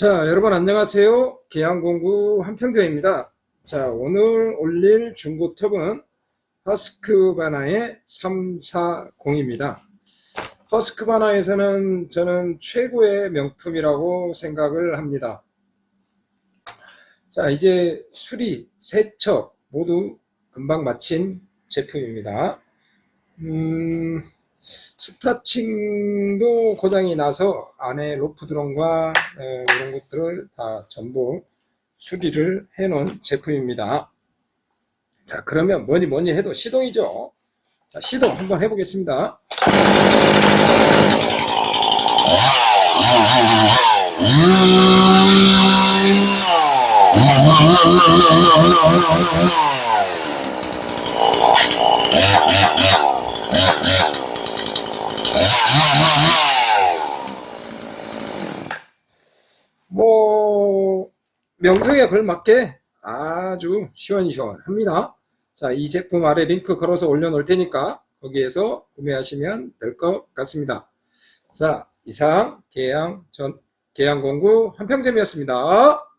자, 여러분 안녕하세요. 계양공구 한평재입니다. 자, 오늘 올릴 중고톱은 허스크바나의 340입니다. 허스크바나에서는 저는 최고의 명품이라고 생각을 합니다. 자, 이제 수리, 세척 모두 금방 마친 제품입니다. 음, 스타칭도 고장이 나서 안에 로프 드럼과 에, 이런 것들을 다 전부 수리를 해 놓은 제품입니다. 자, 그러면 뭐니 뭐니 해도 시동이죠. 자, 시동 한번 해보겠습니다. 뭐 명성에 걸맞게 아주 시원시원합니다. 자, 이 제품 아래 링크 걸어서 올려놓을 테니까 거기에서 구매하시면 될 것 같습니다. 자, 이상 계양 전 계양공구 한평점이었습니다.